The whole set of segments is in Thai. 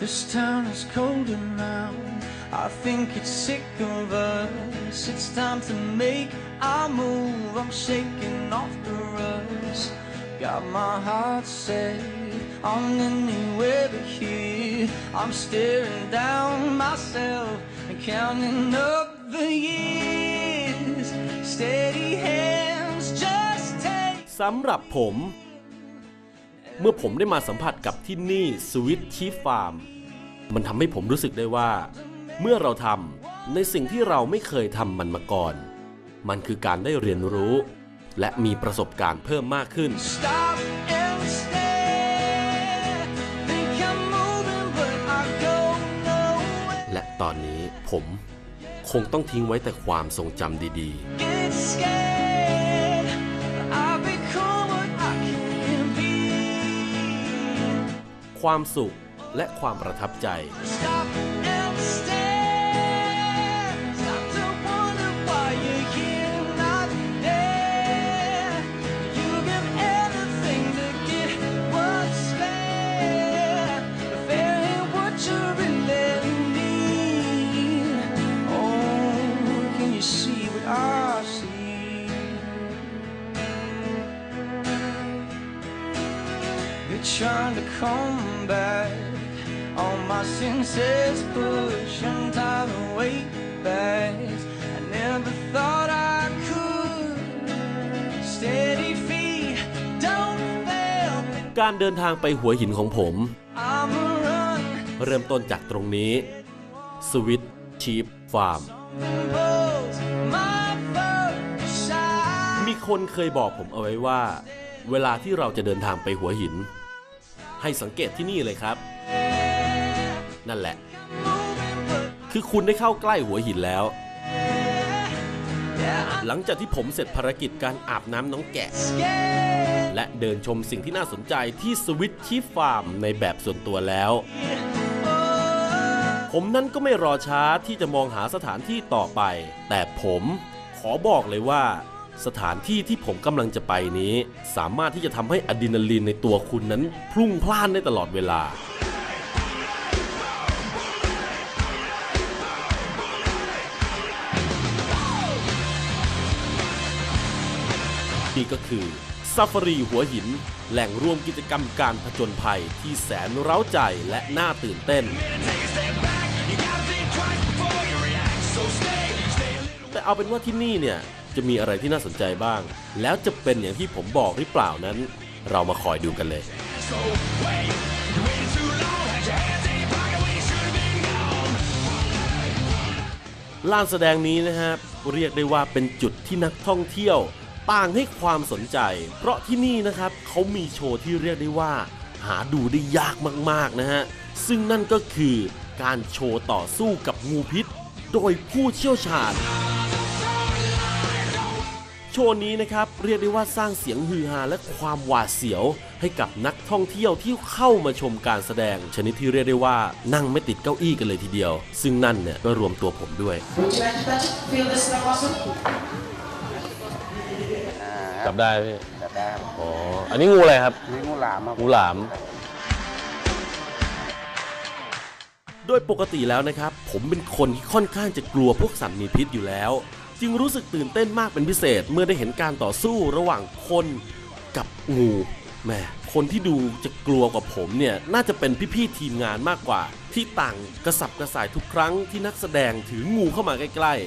This town is colder now. I think it's sick of us. It's time to make our move. I'm shaking off the rust. Got my heart set on anywhere but here. I'm staring down myself and counting up the years. Steady hands, just take. สำหรับผม เมื่อผมได้มาสัมผัสกับที่นี่สวิตชีฟาร์มมันทำให้ผมรู้สึกได้ว่า เมื่อเราทำในสิ่งที่เราไม่เคยทำมันมาก่อน มันคือการได้เรียนรู้ และมีประสบการณ์เพิ่มมากขึ้น Stop and stare. Think I'm moving, but I go nowhere. และตอนนี้ผมคงต้องทิ้งไว้แต่ความทรงจำดี Get scared. ความสุขและความประทับใจ trying to come back. All my senses push and time away back. I never thought I could. Steady feet, don't fail. การเดินทางไปหัวหินของผม I'm a run. เริ่มต้นจากตรงนี้สวิตชีฟฟาร์ม Bulls, my first shine. มีคนเคยบอกผมเอาไว้ว่า เวลาที่เราจะเดินทางไปหัวหิน ให้สังเกตที่นี่เลยครับ นั่นแหละ คือคุณได้เข้าใกล้หัวหินแล้ว หลังจากที่ผมเสร็จภารกิจการอาบน้ำน้องแกะ และเดินชมสิ่งที่น่าสนใจที่สวิตชีฟฟาร์มในแบบส่วนตัวแล้ว ผมนั้นก็ไม่รอช้าที่จะมองหาสถานที่ต่อไป แต่ผมขอบอกเลยว่า สถานที่ที่ผมกำลังจะไปนี้ สามารถที่จะทำให้อะดรีนาลีนในตัวคุณนั้นพุ่งพล่านได้ตลอดเวลา นี่ก็คือซาฟารีหัวหิน แหล่งรวมกิจกรรมการผจญภัยที่แสนเร้าใจและน่าตื่นเต้น แต่เอาเป็นว่าที่นี่เนี่ย จะมีอะไรที่น่าสนใจบ้าง แล้วจะเป็นอย่างที่ผมบอกหรือเปล่านั้น เรามาคอยดูกันเลย ลานแสดงนี้นะครับเรียกได้ว่าเป็นจุดที่นักท่องเที่ยว ต่างให้ความสนใจ เพราะที่นี่นะครับเขามีโชว์ที่เรียกได้ว่า หาดูได้ยากมากๆนะฮะซึ่งนั่นก็คือการโชว์ต่อสู้กับงูพิษ โดยผู้เชี่ยวชาญ โชว์นี้นะครับเรียกได้ว่าสร้างเสียงฮือฮาและความหวาดเสียว ให้กับนักท่องเที่ยวที่เข้ามาชมการแสดง ชนิดที่เรียกได้ว่านั่งไม่ติดเก้าอี้กันเลยทีเดียว ซึ่งนั่นเนี่ยก็รวมตัวผมด้วย Would you like to touch it? Feel this stuff awesome? จับได้พี่แบบได้ครับอ๋ออันนี้งูอะไรครับนี่งูหลามครับงูหลามโดยปกติแล้วนะครับ ผมเป็นคนที่ค่อนข้างจะกลัวพวกสัตว์มีพิษอยู่แล้ว จึงรู้สึกตื่นเต้นมากเป็นพิเศษเมื่อได้เห็นการต่อสู้ระหว่างคนกับงูแม่คนที่ดูจะกลัวกว่าผมเนี่ยน่าจะเป็นพี่ๆทีมงานมากกว่า ที่ต่างกระสับกระส่ายทุกครั้งที่นักแสดงถืองูเข้ามาใกล้ๆ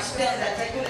understand that I could